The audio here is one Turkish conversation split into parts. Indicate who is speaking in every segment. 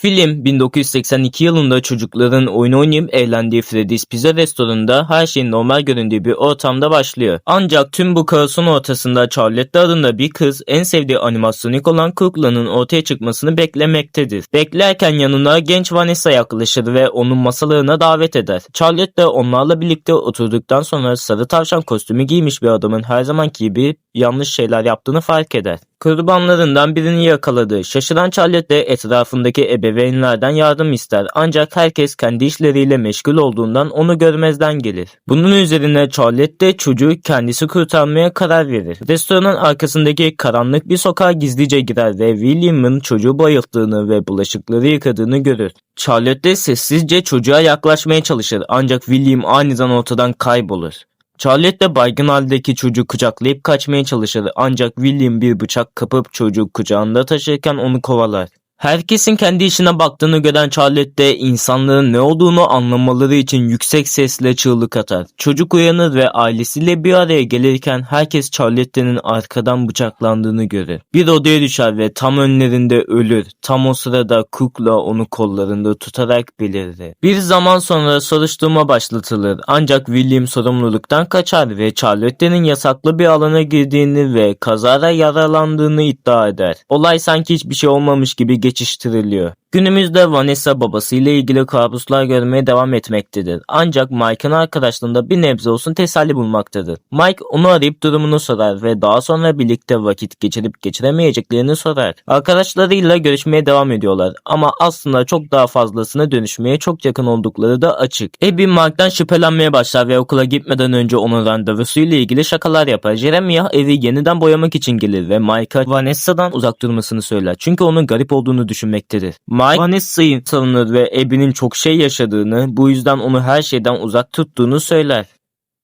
Speaker 1: Film 1982 yılında çocukların oyun oynayıp eğlendiği Freddy's Pizza restoranında her şeyin normal göründüğü bir ortamda başlıyor. Ancak tüm bu kaosun ortasında Charlotte adında bir kız en sevdiği animatronik olan Kukla'nın ortaya çıkmasını beklemektedir. Beklerken yanına genç Vanessa yaklaşır ve onun masalarına davet eder. Charlotte de onlarla birlikte oturduktan sonra sarı tavşan kostümü giymiş bir adamın her zamanki gibi yanlış şeyler yaptığını fark eder. Kurbanlarından birini yakaladı. Şaşıran Charlotte de etrafındaki ebeveynlerden yardım ister ancak herkes kendi işleriyle meşgul olduğundan onu görmezden gelir. Bunun üzerine Charlotte de çocuğu kendisi kurtarmaya karar verir. Restoranın arkasındaki karanlık bir sokağa gizlice girer ve William'ın çocuğu bayılttığını ve bulaşıkları yıkadığını görür. Charlotte de sessizce çocuğa yaklaşmaya çalışır ancak William aniden ortadan kaybolur. Charlotte baygın haldeki çocuğu kucaklayıp kaçmaya çalışır ancak William bir bıçak kapıp çocuğu kucağında taşırken onu kovalar. Herkesin kendi işine baktığını gören Charlotte de insanların ne olduğunu anlamaları için yüksek sesle çığlık atar. Çocuk uyanır ve ailesiyle bir araya gelirken herkes Charlotte'nin arkadan bıçaklandığını görür. Bir odaya düşer ve tam önlerinde ölür. Tam o sırada Cook'la onu kollarında tutarak belirdi. Bir zaman sonra soruşturma başlatılır ancak William sorumluluktan kaçar ve Charlotte'nin yasaklı bir alana girdiğini ve kazara yaralandığını iddia eder. Olay sanki hiçbir şey olmamış gibi geçiştiriliyor. Günümüzde Vanessa babasıyla ilgili kabuslar görmeye devam etmektedir. Ancak Mike'ın arkadaşlığında bir nebze olsun teselli bulmaktadır. Mike onu arayıp durumunu sorar ve daha sonra birlikte vakit geçirip geçiremeyeceklerini sorar. Arkadaşlarıyla görüşmeye devam ediyorlar ama aslında çok daha fazlasına dönüşmeye çok yakın oldukları da açık. Abby Mike'dan şüphelenmeye başlar ve okula gitmeden önce onun randevusuyla ilgili şakalar yapar. Jeremiah evi yeniden boyamak için gelir ve Mike'a Vanessa'dan uzak durmasını söyler. Çünkü onun garip olduğunu düşünmektedir. Mike Vanessa'yı tanır ve Abby'nin çok şey yaşadığını, bu yüzden onu her şeyden uzak tuttuğunu söyler.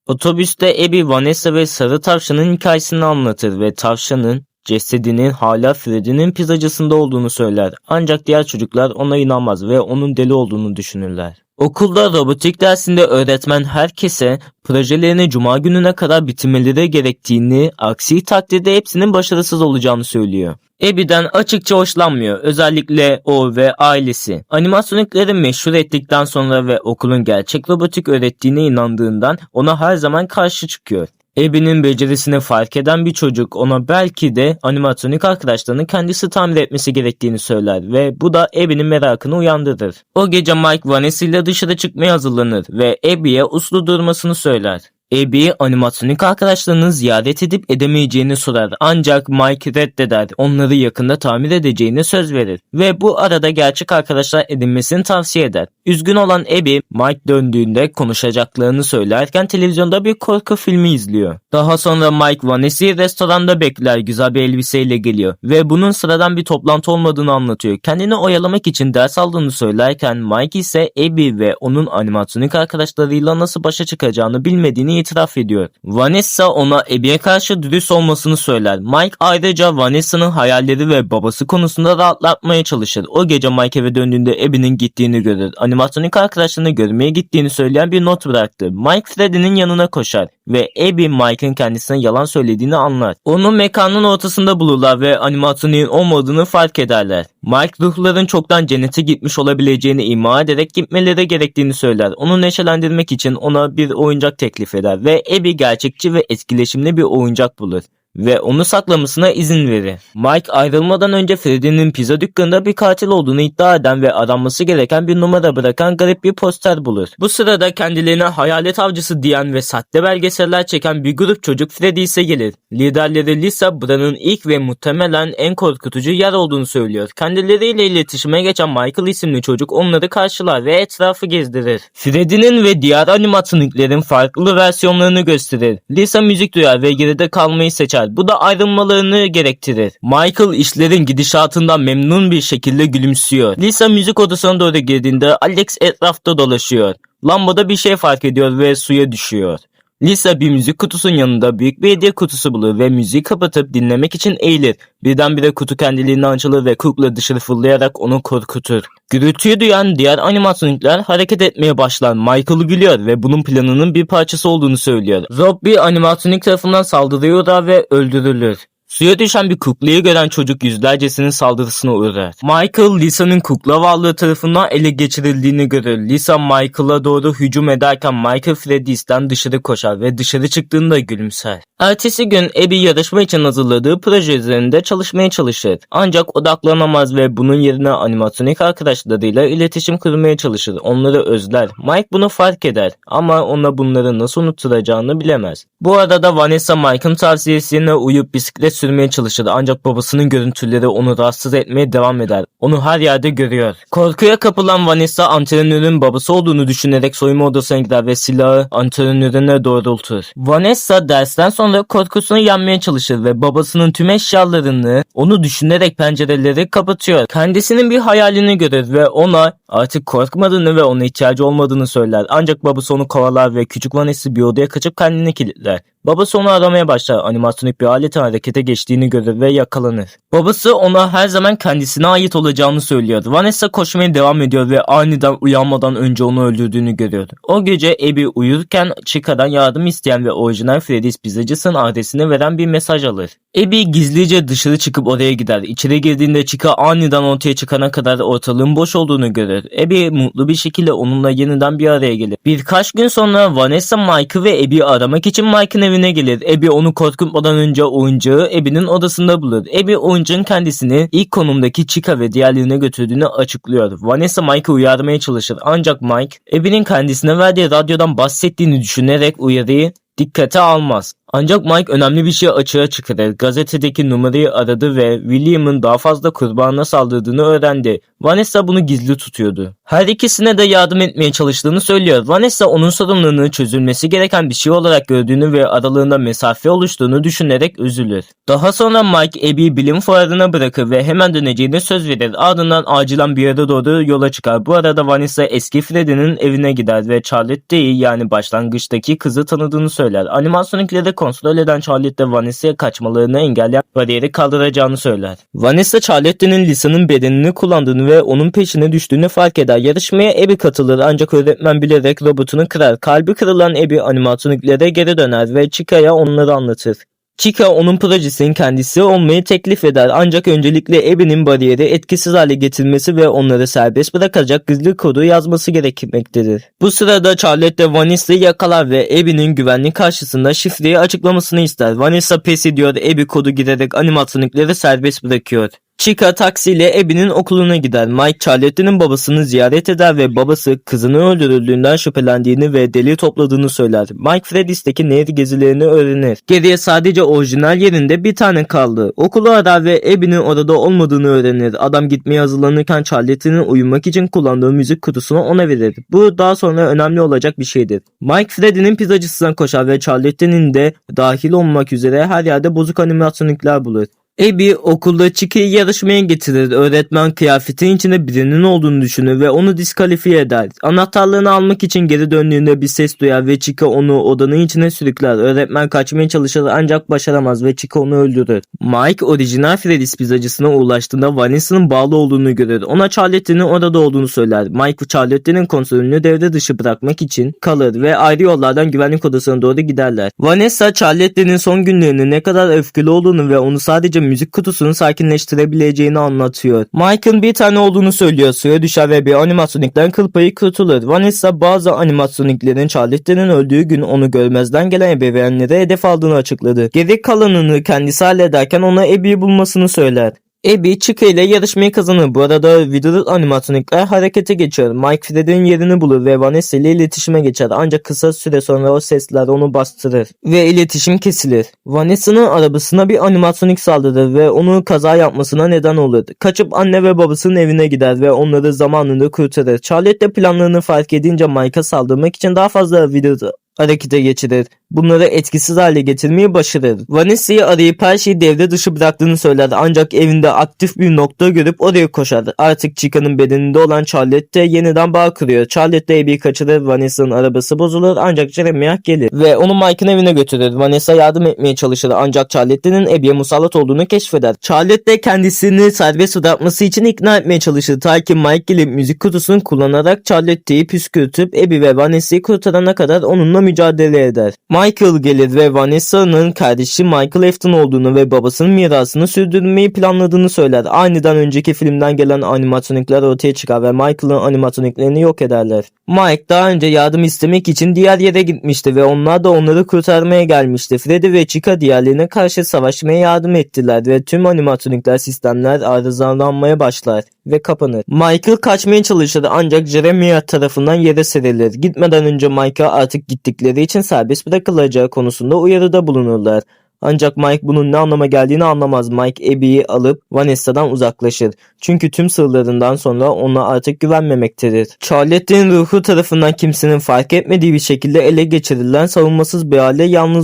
Speaker 1: Otobüste Abby, Vanessa ve Sarı Tavşan'ın hikayesini anlatır ve tavşanın cesedinin hala Freddy'nin pizzacısında olduğunu söyler. Ancak diğer çocuklar ona inanmaz ve onun deli olduğunu düşünürler. Okulda robotik dersinde öğretmen herkese projelerini cuma gününe kadar bitirmeleri gerektiğini, aksi takdirde hepsinin başarısız olacağını söylüyor. Abby'den açıkça hoşlanmıyor. Özellikle o ve ailesi. Animatronikleri meşhur ettikten sonra ve okulun gerçek robotik öğrettiğine inandığından ona her zaman karşı çıkıyor. Abby'nin becerisini fark eden bir çocuk ona belki de animatronik arkadaşlarını kendisi tamir etmesi gerektiğini söyler ve bu da Abby'nin merakını uyandırır. O gece Mike Vanessa ile dışarı çıkmaya hazırlanır ve Abby'ye uslu durmasını söyler. Abby animatronik arkadaşlarını ziyaret edip edemeyeceğini sorar ancak Mike reddeder onları yakında tamir edeceğini söz verir ve bu arada gerçek arkadaşlar edinmesini tavsiye eder. Üzgün olan Abby Mike döndüğünde konuşacaklarını söylerken televizyonda bir korku filmi izliyor. Daha sonra Mike Vanessa'yı restoranda bekler güzel bir elbiseyle geliyor ve bunun sıradan bir toplantı olmadığını anlatıyor. Kendini oyalamak için ders aldığını söylerken Mike ise Abby ve onun animatronik arkadaşlarıyla nasıl başa çıkacağını bilmediğini itiraf ediyor. Vanessa ona Abby'ye karşı dürüst olmasını söyler. Mike ayrıca Vanessa'nın hayalleri ve babası konusunda rahatlatmaya çalışır. O gece Mike eve döndüğünde Abby'nin gittiğini görür. Animatronik arkadaşlarını görmeye gittiğini söyleyen bir not bıraktı. Mike Freddy'nin yanına koşar ve Abby Mike'ın kendisine yalan söylediğini anlar. Onu mekanın ortasında bulurlar ve animatronik'in olmadığını fark ederler. Mike ruhların çoktan cennete gitmiş olabileceğini ima ederek gitmeleri gerektiğini söyler. Onu neşelendirmek için ona bir oyuncak teklif eder ve Abby gerçekçi ve etkileşimli bir oyuncak bulur ve onu saklamasına izin verir. Mike ayrılmadan önce Freddy'nin pizza dükkanında bir katil olduğunu iddia eden ve aranması gereken bir numara bırakan garip bir poster bulur. Bu sırada kendilerine hayalet avcısı diyen ve sahte belgeseller çeken bir grup çocuk Freddy ise gelir. Liderleri Lisa buranın ilk ve muhtemelen en korkutucu yer olduğunu söylüyor. Kendileriyle iletişime geçen Michael isimli çocuk onları karşılar ve etrafı gezdirir. Freddy'nin ve diğer animatroniklerin farklı versiyonlarını gösterir. Lisa müzik duyar ve geride kalmayı seçer. Bu da ayrılmalarını gerektirir. Michael işlerin gidişatından memnun bir şekilde gülümsüyor. Lisa müzik odasına doğru girdiğinde Alex etrafta dolaşıyor. Lambada bir şey fark ediyor ve suya düşüyor. Lisa bir müzik kutusunun yanında büyük bir hediye kutusu bulur ve müziği kapatıp dinlemek için eğilir. Birdenbire kutu kendiliğinden açılır ve Cook'la dışarı fırlayarak onu korkutur. Gürültüyü duyan diğer animatronikler hareket etmeye başlar. Michael gülüyor ve bunun planının bir parçası olduğunu söylüyor. Rob bir animatronik tarafından saldırıyor ve öldürülür. Suya düşen bir kuklayı gören çocuk yüzlercesinin saldırısına uğrar. Michael, Lisa'nın kukla varlığı tarafından ele geçirildiğini görür. Lisa, Michael'a doğru hücum ederken Michael Freddy'sten dışarı koşar ve dışarı çıktığında gülümser. Ertesi gün Abby yarışma için hazırladığı proje üzerinde çalışmaya çalışır. Ancak odaklanamaz ve bunun yerine animatronik arkadaşlarıyla iletişim kurmaya çalışır. Onları özler. Mike bunu fark eder ama ona bunları nasıl unutturacağını bilemez. Bu arada Vanessa Mike'ın tavsiyesine uyup bisiklet sürmeye çalışır ancak babasının görüntüleri onu rahatsız etmeye devam eder. Onu her yerde görüyor. Korkuya kapılan Vanessa antrenörün babası olduğunu düşünerek soyunma odasına gider ve silahı antrenörüne doğrultur. Vanessa dersten sonra korkusunu yenmeye çalışır ve babasının tüm eşyalarını onu düşünerek pencereleri kapatıyor. Kendisinin bir hayalini görür ve ona artık korkmadığını ve ona ihtiyacı olmadığını söyler. Ancak babası onu kovalar ve küçük Vanessa bir odaya kaçıp kendini kilitler. Babası onu aramaya başlar. Animatronik bir aletin harekete geçtiğini görür ve yakalanır. Babası ona her zaman kendisine ait olacağını söylüyor. Vanessa koşmaya devam ediyor ve aniden uyanmadan önce onu öldürdüğünü görüyor. O gece Abby uyurken Chica'dan yardım isteyen ve orijinal Freddy's pizzacısının adresini veren bir mesaj alır. Abby gizlice dışarı çıkıp oraya gider. İçeri girdiğinde Chica aniden ortaya çıkana kadar ortalığın boş olduğunu görür. Abby mutlu bir şekilde onunla yeniden bir araya gelir. Birkaç gün sonra Vanessa Mike'ı ve Abby'yi aramak için Mike'ın evine gelir. Abby onu korkutmadan önce oyuncağı Abby'nin odasında bulur. Abby oyuncağın kendisini ilk konumdaki Chica ve diğerlerine götürdüğünü açıklıyor. Vanessa Mike'ı uyarmaya çalışır ancak Mike Abby'nin kendisine verdiği radyodan bahsettiğini düşünerek uyarıyı dikkate almaz. Ancak Mike önemli bir şey açığa çıkarır. Gazetedeki numarayı aradı ve William'ın daha fazla kurbanına saldırdığını öğrendi. Vanessa bunu gizli tutuyordu. Her ikisine de yardım etmeye çalıştığını söylüyor. Vanessa onun sorumluluğunu çözülmesi gereken bir şey olarak gördüğünü ve aralığında mesafe oluştuğunu düşünerek üzülür. Daha sonra Mike Abby'yi bilim fuarına bırakır ve hemen döneceğine söz verir. Ardından acilen bir yere doğru yola çıkar. Bu arada Vanessa eski Freddy'nin evine gider ve Charlotte'yi yani başlangıçtaki kızı tanıdığını söyler. Animatronikleri kontrol eden Charlotte Vanessa'ya kaçmalarını engelleyen bariyeri kaldıracağını söyler. Vanessa Charlotte'nin Lisa'nın bedenini kullandığını ve onun peşine düştüğünü fark eder. Yarışmaya Abby katılır ancak öğretmen bilerek robotunu kırar. Kalbi kırılan Abby animatroniklere geri döner ve Chica'ya onları anlatır. Chica onun projesinin kendisi olmayı teklif eder ancak öncelikle Abby'nin bariyeri etkisiz hale getirmesi ve onları serbest bırakacak gizli kodu yazması gerekmektedir. Bu sırada Charlotte Vanessa'yı yakalar ve Abby'nin güvenlik karşısında şifreyi açıklamasını ister. Vanessa pes ediyor Abby kodu girerek animatronikleri serbest bırakıyor. Chica taksiyle Abby'nin okuluna gider. Mike Charlotte'nin babasını ziyaret eder ve babası kızını öldürüldüğünden şüphelendiğini ve deli topladığını söyler. Mike Freddy's'teki nehir gezilerini öğrenir. Geriye sadece orijinal yerinde bir tane kaldı. Okulu arar ve Abby'nin orada olmadığını öğrenir. Adam gitmeye hazırlanırken Charlotte'nin uyumak için kullandığı müzik kutusunu ona verir. Bu daha sonra önemli olacak bir şeydir. Mike Freddy'nin pizzacısından koşar ve Charlotte'nin de dahil olmak üzere her yerde bozuk animatronikler bulur. Abby okulda Chica'yı yarışmaya getirir. Öğretmen kıyafetin içinde birinin olduğunu düşünür ve onu diskalifiye eder. Anahtarlarını almak için geri döndüğünde bir ses duyar ve Chica onu odanın içine sürükler. Öğretmen kaçmaya çalışır ancak başaramaz ve Chica onu öldürür. Mike orijinal Freddy's pizzacısına ulaştığında Vanessa'nın bağlı olduğunu görür. Ona Charlotte'nin orada olduğunu söyler. Mike Charlotte'nin kontrolünü devre dışı bırakmak için kalır ve ayrı yollardan güvenlik odasına doğru giderler. Vanessa Charlotte'nin son günlerinin ne kadar öfkeli olduğunu ve onu sadece müzik kutusunu sakinleştirebileceğini anlatıyor. Mike'ın bir tane olduğunu söylüyor. Suya düşer ve bir animatronikten kıl payı kurtulur. Vanessa bazı animatroniklerin Charlotte'nin öldüğü gün onu görmezden gelen ebeveynlere hedef aldığını açıkladı. Geri kalanını kendisi hallederken ona Abby'yi bulmasını söyler. Abby Chica ile yarışmayı kazanır. Bu arada video animatronikler harekete geçiyor. Mike Freddy'nin yerini bulur ve Vanessa ile iletişime geçer. Ancak kısa süre sonra o sesler onu bastırır ve iletişim kesilir. Vanessa'nın arabasına bir animatronik saldırır ve onu kaza yapmasına neden olur. Kaçıp anne ve babasının evine gider ve onları zamanında kurtarır. Charlotte planlarını fark edince Mike'a saldırmak için daha fazla video harekete geçirir. Bunları etkisiz hale getirmeyi başarır. Vanessa'yı arayıp her şeyi devre dışı bıraktığını söyler ancak evinde aktif bir nokta görüp oraya koşar. Artık Chica'nın bedeninde olan Charlotte yeniden bağ kuruyor. Charlotte Abby'yi kaçırır, Vanessa'nın arabası bozulur ancak Jeremiah gelir ve onu Mike'ın evine götürür. Vanessa yardım etmeye çalışır ancak Charlotte'nin Abby'ye musallat olduğunu keşfeder. Charlotte kendisini serbest bırakması için ikna etmeye çalışır. Ta ki Mike gelip müzik kutusunu kullanarak Charlotte'yi püskürtüp Abby ve Vanessa'yı kurtarana kadar onunla mücadele eder. Michael gelir ve Vanessa'nın kardeşi Michael Afton olduğunu ve babasının mirasını sürdürmeyi planladığını söyler. Aniden önceki filmden gelen animatronikler ortaya çıkar ve Michael'ın animatroniklerini yok ederler. Mike daha önce yardım istemek için diğer yere gitmişti ve onlar da onları kurtarmaya gelmişti. Freddy ve Chica diğerlerine karşı savaşmaya yardım ettiler ve tüm animatronikler sistemler arızalanmaya başlar ve kapanır. Michael kaçmaya çalışır ancak Jeremiah tarafından yere serilir. Gitmeden önce Mike'a artık gittikleri için serbest bırakılacağı konusunda uyarıda bulunurlar. Ancak Mike bunun ne anlama geldiğini anlamaz. Mike Abby'yi alıp Vanessa'dan uzaklaşır. Çünkü tüm sırlarından sonra ona artık güvenmemektedir. Charlotte'in ruhu tarafından kimsenin fark etmediği bir şekilde ele geçirilen savunmasız bir hale yalnız